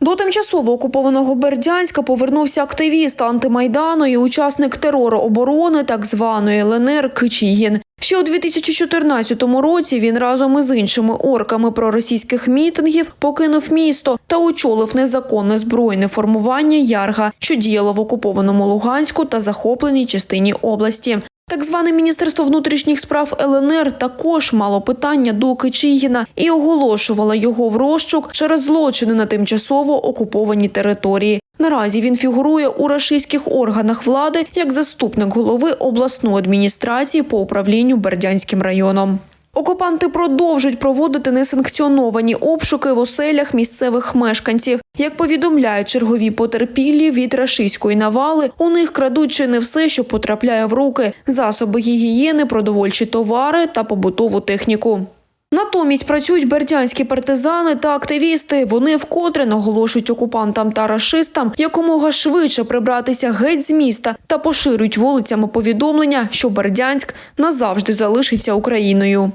До тимчасово окупованого Бердянська повернувся активіст антимайдану і учасник теророборони так званої ЛНР Кичігін. Ще у 2014 році він разом із іншими орками проросійських мітингів покинув місто та очолив незаконне збройне формування Ярга, що діяло в окупованому Луганську та захопленій частині області. Так зване Міністерство внутрішніх справ ЛНР також мало питання до Кичигіна і оголошувало його в розшук через злочини на тимчасово окупованій території. Наразі він фігурує у рашистських органах влади як заступник голови обласної адміністрації по управлінню Бердянським районом. Окупанти продовжують проводити несанкціоновані обшуки в оселях місцевих мешканців. Як повідомляють чергові потерпілі від рашистської навали, у них крадуть чи не все, що потрапляє в руки: засоби гігієни, продовольчі товари та побутову техніку. Натомість працюють бердянські партизани та активісти. Вони вкотре наголошують окупантам та рашистам якомога швидше прибратися геть з міста та поширюють вулицями повідомлення, що Бердянськ назавжди залишиться Україною.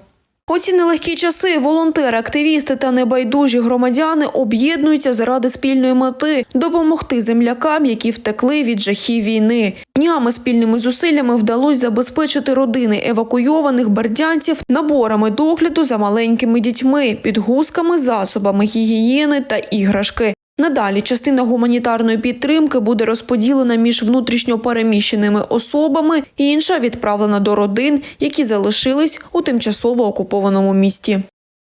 У ці нелегкі часи волонтери, активісти та небайдужі громадяни об'єднуються заради спільної мети допомогти землякам, які втекли від жахів війни. Днями спільними зусиллями вдалося забезпечити родини евакуйованих бердянців наборами догляду за маленькими дітьми, підгузками, засобами гігієни та іграшки. Надалі частина гуманітарної підтримки буде розподілена між внутрішньо переміщеними особами, інша відправлена до родин, які залишились у тимчасово окупованому місті.